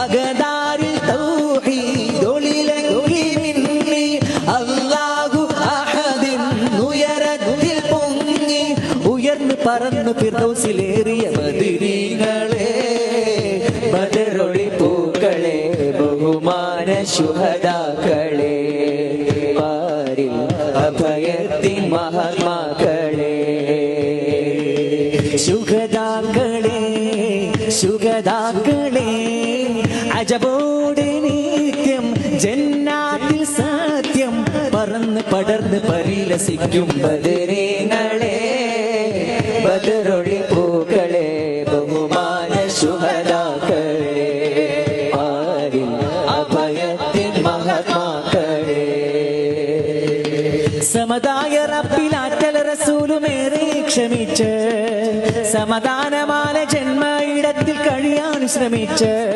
അകതാരിൽ തൗഹീദൊളിലൊഴുകി മിന്നി അല്ലാഹു അഹദിന്നുയരത്തിൽ പൊങ്ങി ഉയർന്നു പറന്നു ഫിർദൗസിലേറിയ ബദിരീങ്ങളെ ബദറൊളി പൂക്കളെ ബഹുമാന ശുഹദാക്കളെ പാരിൽ അഭയത്തിൻ മഹാത്മാക്കളെ. ശുഗതാക്കളെ ശുഗതാക്കളെ അജബോടെ നിത്യം ജന്നാത്തിൽ സത്യം പറന്ന് പടർന്ന് പരിലസിക്കും ബദരേങ്ങളെ ബദറൊളി പൂക്കളെ ബഹുമാന ശുഹദാക്കളെ ആരിൽ അഭയത്തിൻ മഹത്മാക്കളെ. സമതായ റസൂലുമേറെ ക്ഷമിച്ച്. സമാധാനമാല ജന്മ ഇടത്തിൽ കഴിയാൻ ശ്രമിച്ച്.